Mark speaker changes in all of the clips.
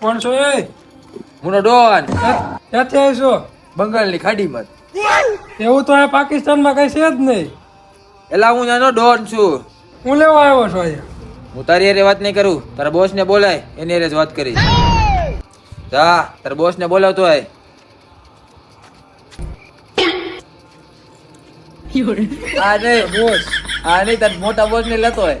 Speaker 1: કોણ છો એ?
Speaker 2: મુનો ડોન
Speaker 1: ક્યાં- ક્યાંથી આવીશો
Speaker 2: બંગાળની ખાડીમાં
Speaker 1: એવું તો આ પાકિસ્તાનમાં કઈ છે જ નહીં.
Speaker 2: એલા હું
Speaker 3: નાનો ડોન
Speaker 2: છું.
Speaker 1: હું લેવા આવ્યો છો અહીંયા?
Speaker 2: હું તારી અરે વાત
Speaker 3: નહીં
Speaker 2: કરું. તારા બોસ
Speaker 3: ને
Speaker 2: બોલાય
Speaker 3: એની અરે જ વાત કરીશ.
Speaker 2: જા તારા બોસ
Speaker 3: ને બોલાવતો
Speaker 2: હોય.
Speaker 3: આ નહીં
Speaker 1: બોસ.
Speaker 3: આ
Speaker 2: નહીં તાર
Speaker 3: મોટા
Speaker 2: બોસ
Speaker 3: ને લેતો હોય.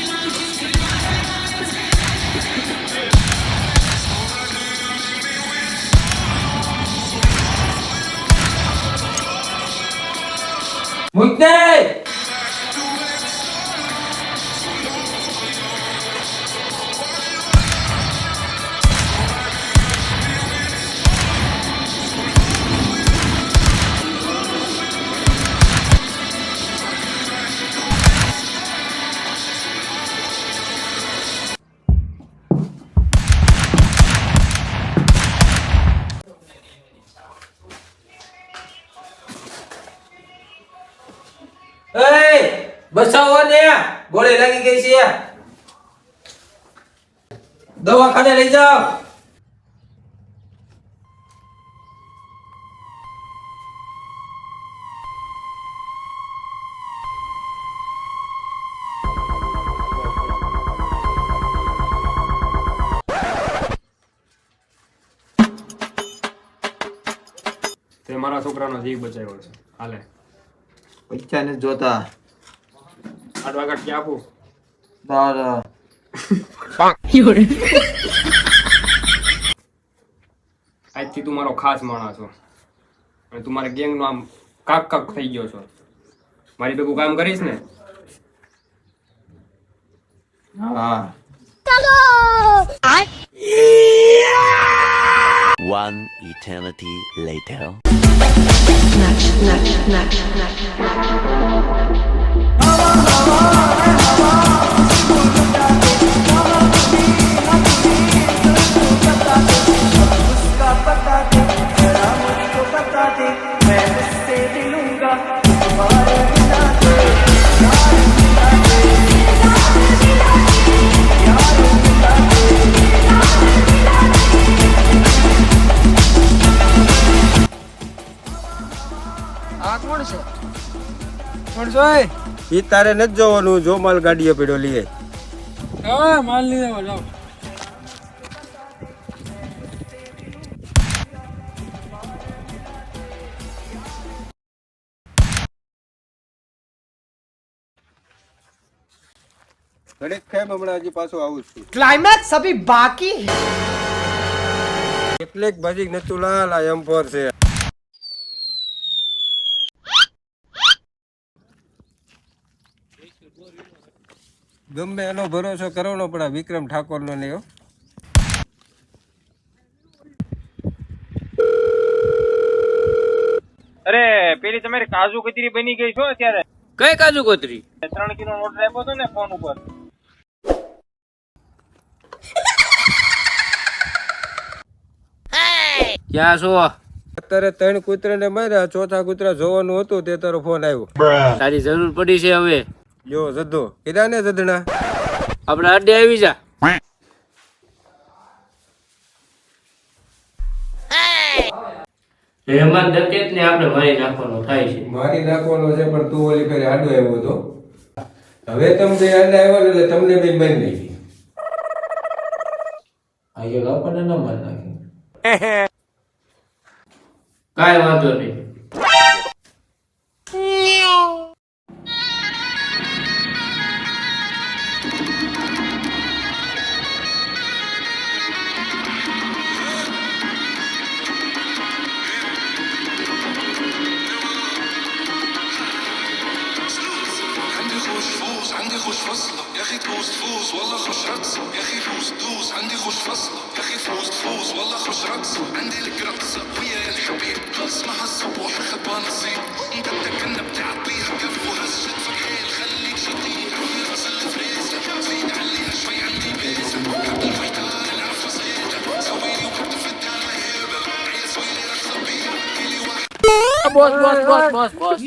Speaker 2: એ
Speaker 3: બચાવો ને ગોળી લાગી ગઈ છે. દવાખાને લઈ જાઓ.
Speaker 4: તે મારા છોકરાનો જીવ બચાવ્યો છે. હાલે.
Speaker 2: પૈસા ને જોતા.
Speaker 4: વાગ્યા ક્યાં આપું
Speaker 2: તારા
Speaker 4: આજથી તું મારો ખાસ માણસ છો અને તું મારા ગેંગનો આમ કાક કાક થઈ ગયો છો મારી ભેગું કામ કરીશ ને હા
Speaker 5: One eternity later. આ
Speaker 1: કોણ છે? કોણ છો
Speaker 6: એ તારે નથી જોવાનું જો માલ ગાડીએ પડ્યો લઈએ
Speaker 1: હા માલ લઈ આવો જાઓ.
Speaker 6: ઘડીક કેમ હમણાં હજી પાછો આવું છું.
Speaker 7: ક્લાઇમેક્સ અભી બાકી
Speaker 6: કેટલેક ભાજી નતુલાલ આ એમ પર છે. ગમે એનો ભરોસો કરવાનો પણ આ વિક્રમ ઠાકોર નો નહીં
Speaker 8: અરે પેલી તમારી કાજુ કતરી બની ગઈ છો અત્યારે?
Speaker 9: કઈ કાજુ કતરી?
Speaker 8: ત્રણ કિલો નોટ આપ્યો હતો ને ફોન ઉપર.
Speaker 9: ક્યાં છો?
Speaker 6: અત્યારે ત્રણ કૂતરાને માર્યા ચોથા કૂતરા જોવાનું હતું તે તારો ફોન આવ્યો.
Speaker 9: તારી જરૂર પડી છે હવે.
Speaker 6: જો જદ્દો. કીધા ને જધણા
Speaker 9: આપણે અડે આવી જા. મહેમાન દકેત ને આપણે મારી નાખવાનો થાય છે.
Speaker 6: મારી નાખવાનો છે પણ તું ઓલી ફેરે આડો આવ્યો હતો હવે તમને બે આવ્યો એટલે તમને બી મન નહીં
Speaker 2: આ એક આપણને ન
Speaker 3: મન
Speaker 2: નાખે.
Speaker 9: કાઈ વાંધો નહીં. فصله يا أخي فوز تفوز والله خش رقصه عندي لك رقصه ويا الحبيب. خلص مع الصبح خطبه نصيب. إنت كنا بتعطيها كف وهزت في الحيل خليك شديد. راس الفريز زيد عليها شوي. عندي بيز حب الفيتال العفو زيد سويلي وقت في الدار هيبة. عيل سوي لي رقصة بيها. كيلي واحد. بوس بوس بوس بوس بوس.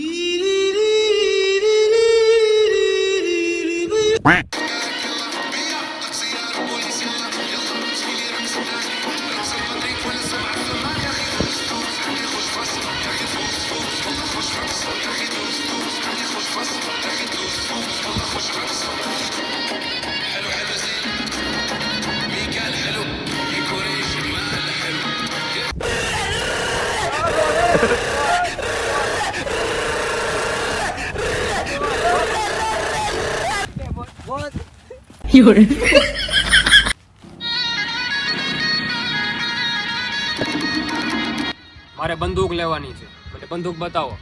Speaker 9: બોસ બોસ
Speaker 4: મારે બંદૂક લેવાની છે. મને બંદૂક બતાવો.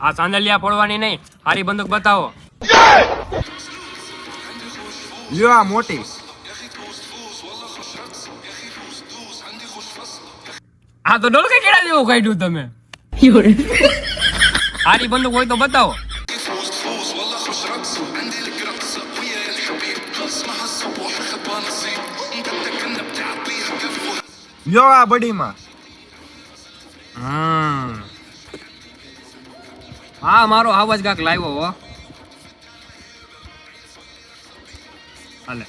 Speaker 4: આ સાંદલિયા ફોડવાની નહીં. હારી બંદૂક બતાવો.
Speaker 10: લ્યો આ મોટી.
Speaker 4: આ તો ડોલ કે કેડા જેવું કાઢ્યું તમે. હારી બંદૂક હોય તો બતાવો.
Speaker 10: લ્યો આ બડીમાં.
Speaker 4: હમ. હા મારો આવાજ કાક લાવ્યો હો. હાલે.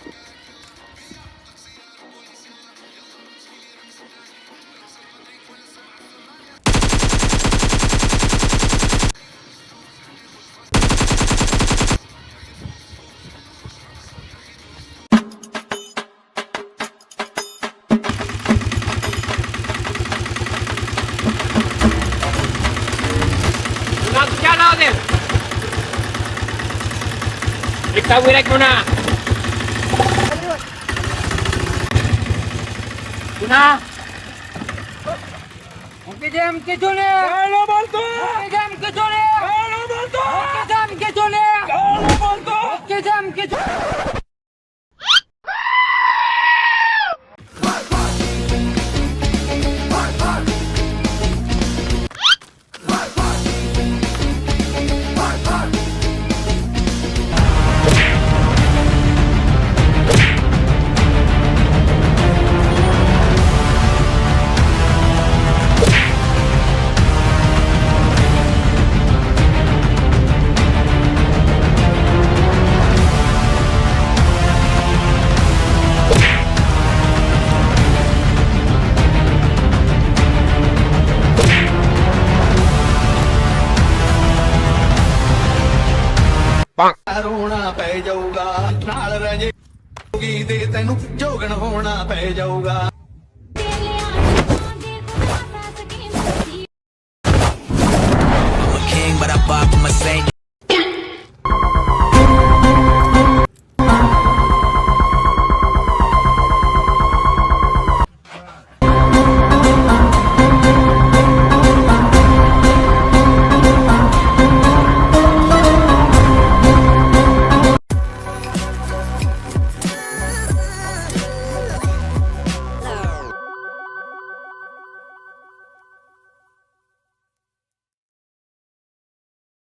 Speaker 9: ઊભી
Speaker 4: રાખ્યું ના
Speaker 9: ના મૂકી દે એમ કીધું ને
Speaker 1: મૂકી દે એમ કીધું ને મૂકી દે એમ કીધું ને મૂકી દે એમ કીધું
Speaker 11: ਰੋਣਾ ਪੈ ਜਾਊਗਾ। ਨਾਲ ਰਹਿ ਜਾਊਗੀ ਤੇ ਤੈਨੂੰ ਜੋਗਣ ਹੋਣਾ ਪੈ ਜਾਊਗਾ।